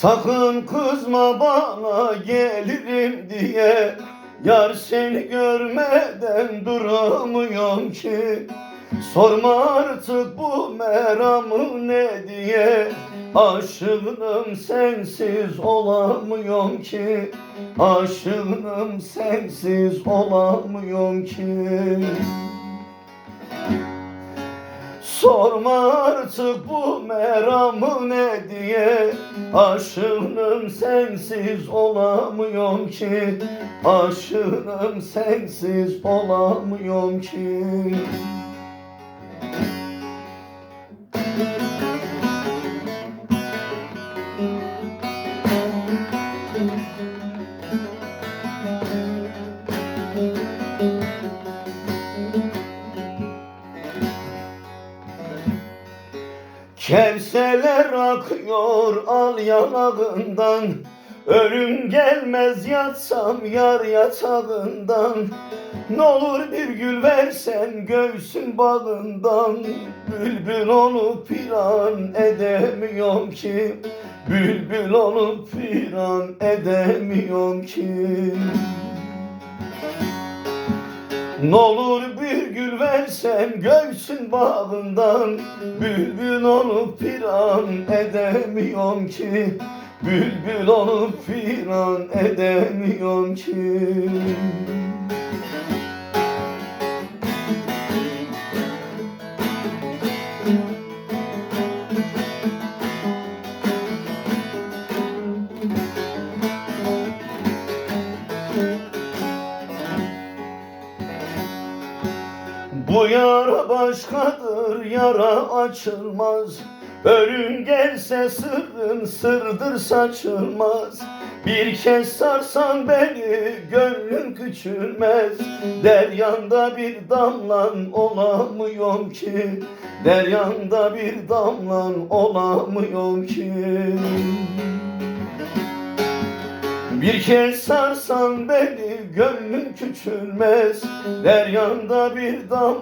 Sakın kızma bana gelirim diye. Yar seni görmeden duramıyorum ki. Sorma artık bu meramı ne diye. Aşığım sensiz olamıyorum ki. Aşığım sensiz olamıyorum ki Sorma artık bu meramı ne diye. Aşığım sensiz olamıyorum ki. Aşığım sensiz olamıyorum ki Kevseler akıyor al yanağından. Ölüm gelmez yatsam yar yatağından. Ne olur bir gül versen göğsün bağından. Bülbül olup piran edemiyorum ki. Bülbül olup piran edemiyorum ki. Ne olur bir gül versen göğsün bağından Bülbül olup firan edemiyorum ki. Bülbül olup firan edemiyorum ki Bu yara başkadır yara açılmaz. Ölüm gelse sırrın sırdır saçılmaz. Bir kez sarsan beni gönlüm küçülmez. Deryanda bir damlan olamıyorum ki. Deryanda bir damlan olamıyorum ki. Bir kez sarsan beni gönlüm küçülmez. Deryanda bir dam